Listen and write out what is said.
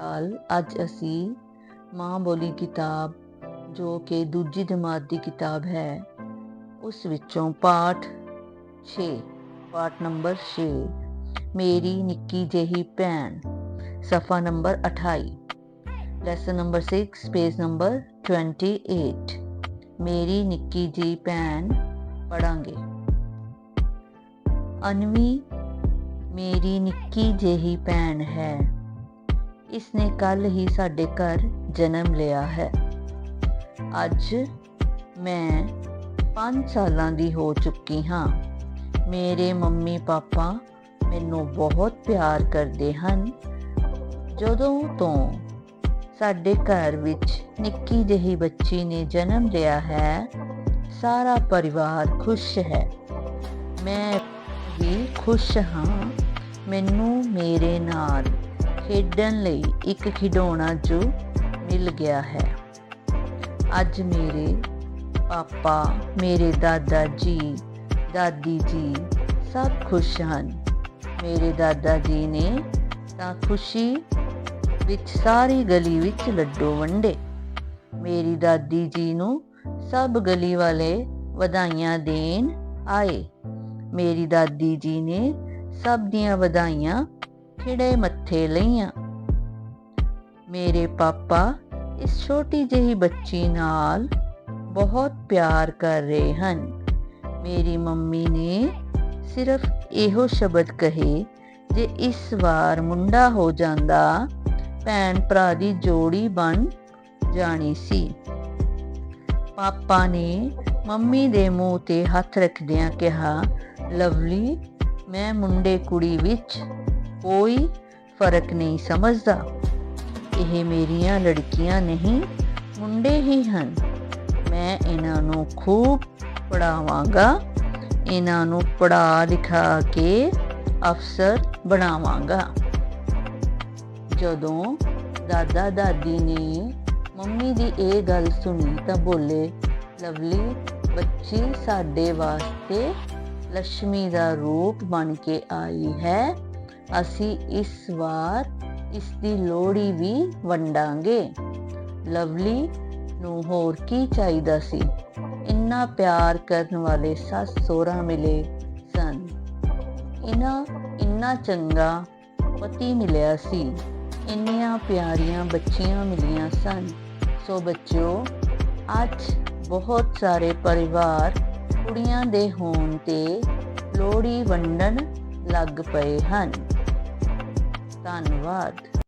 ਹਾਲ ਅੱਜ ਅਸੀਂ ਮਾਂ ਬੋਲੀ ਕਿਤਾਬ ਜੋ ਕਿ ਦੂਜੀ ਜਮਾਤ ਦੀ ਕਿਤਾਬ ਹੈ ਉਸ ਵਿੱਚੋਂ ਪਾਠ 6 ਪਾਠ ਨੰਬਰ 6 ਮੇਰੀ ਨਿੱਕੀ ਜਿਹੀ ਭੈਣ ਸਫਾ number 28 lesson number 6 page number 28 ਮੇਰੀ ਨਿੱਕੀ ਜਿਹੀ ਭੈਣ ਪੜਾਂਗੇ ਅਨਵੀ ਮੇਰੀ ਨਿੱਕੀ ਜਿਹੀ ਭੈਣ ਹੈ ਇਸ ਨੇ ਕੱਲ ਹੀ ਸਾਡੇ ਘਰ ਜਨਮ ਲਿਆ ਹੈ। ਅੱਜ ਮੈਂ 5 ਸਾਲਾਂ ਦੀ ਹੋ ਚੁੱਕੀ ਹਾਂ। ਮੇਰੇ ਮੰਮੀ ਪਾਪਾ ਮੈਨੂੰ ਬਹੁਤ ਪਿਆਰ ਕਰਦੇ ਹਨ। ਜਦੋਂ ਤੋਂ ਸਾਡੇ ਘਰ ਵਿੱਚ ਨਿੱਕੀ ਜਿਹੀ ਬੱਚੀ ਨੇ ਜਨਮ ਲਿਆ ਹੈ, ਸਾਰਾ ਪਰਿਵਾਰ ਖੁਸ਼ ਹੈ। ਮੈਂ ਵੀ ਖੁਸ਼ ਹਾਂ। ਮੈਨੂੰ ਮੇਰੇ ਨਾਲ ਖੇਡਣ ਲਈ ਇੱਕ ਖਿਡੌਣਾ ਜੋ ਮਿਲ ਗਿਆ ਹੈ। ਅੱਜ ਮੇਰੇ ਪਾਪਾ, ਮੇਰੇ ਦਾਦਾ ਜੀ, ਦਾਦੀ ਜੀ ਸਭ ਖੁਸ਼ ਹਨ। ਮੇਰੇ ਦਾਦਾ ਜੀ ਨੇ ਤਾਂ ਖੁਸ਼ੀ ਵਿੱਚ ਸਾਰੀ ਗਲੀ ਵਿੱਚ ਲੱਡੂ ਵੰਡੇ। ਮੇਰੀ ਦਾਦੀ ਜੀ ਨੂੰ ਸਭ ਗਲੀ ਵਾਲੇ ਵਧਾਈਆਂ ਦੇਣ ਆਏ। ਮੇਰੀ ਦਾਦੀ ਜੀ ਨੇ ਸਭ ਦੀਆਂ ਵਧਾਈਆਂ ਖਿੜੇ ਮੱਥੇ ਲਈਆਂ। ਮੇਰੇ ਪਾਪਾ ਇਸ ਛੋਟੀ ਜਿਹੀ ਬੱਚੀ ਨਾਲ ਬਹੁਤ ਪਿਆਰ ਕਰ ਰਹੇ ਹਨ। ਮੇਰੀ ਮੰਮੀ ਨੇ ਸਿਰਫ ਇਹੋ ਸ਼ਬਦ ਕਹੇ ਜੇ ਇਸ ਵਾਰ ਮੁੰਡਾ ਹੋ ਜਾਂਦਾ, ਭੈਣ ਭਰਾ ਦੀ ਜੋੜੀ ਬਣ ਜਾਣੀ ਸੀ। ਪਾਪਾ ਨੇ ਮੰਮੀ ਦੇ ਮੂੰਹ ਤੇ ਹੱਥ ਰੱਖਦਿਆਂ ਕਿਹਾ, ਲਵਲੀ, ਮੈਂ ਮੁੰਡੇ ਕੁੜੀ ਵਿੱਚ ਕੋਈ ਫ਼ਰਕ ਨਹੀਂ ਸਮਝਦਾ। ਇਹ ਮੇਰੀਆਂ ਲੜਕੀਆਂ ਨਹੀਂ, ਮੁੰਡੇ ਹੀ ਹਨ। ਮੈਂ ਇਹਨਾਂ ਨੂੰ ਖੂਬ ਪੜਾਵਾਂਗਾ ਇਹਨਾਂ ਨੂੰ ਪੜਾ ਲਿਖਾ ਕੇ ਅਫਸਰ ਬਣਾਵਾਂਗਾ। ਜਦੋਂ ਦਾਦਾ ਦਾਦੀ ਨੇ ਮੰਮੀ ਦੀ ਇਹ ਗੱਲ ਸੁਣੀ ਤਾਂ ਬੋਲੇ, ਲਵਲੀ, ਬੱਚੀ ਸਾਡੇ ਵਾਸਤੇ ਲక్ష్ਮੀ ਦਾ ਰੂਪ ਬਣ ਕੇ ਆਈ ਹੈ। ਅਸੀਂ ਇਸ ਵਾਰ ਇਸ ਦੀ ਲੋੜੀ ਵੀ ਵੰਡਾਂਗੇ। ਲਵਲੀ ਨੂੰ ਹੋਰ ਕੀ ਚਾਹੀਦਾ ਸੀ? ਇੰਨਾ ਪਿਆਰ ਕਰਨ ਵਾਲੇ ਸੱਸ ਸੋਹਰਾ ਮਿਲੇ ਸਨ। ਇਨਾ ਇੰਨਾ ਚੰਗਾ ਪਤੀ ਮਿਲਿਆ ਸੀ। ਇੰਨੀਆਂ ਪਿਆਰੀਆਂ ਬੱਚੀਆਂ ਮਿਲੀਆਂ ਸਨ। ਸੋ ਬੱਚਿਓ, ਅੱਜ ਬਹੁਤ ਸਾਰੇ ਪਰਿਵਾਰ ਕੁੜੀਆਂ ਦੇ ਹੋਣ ਤੇ ਲੋੜੀ ਵੰਡਣ ਲੱਗ ਪਏ ਹਨ। understand what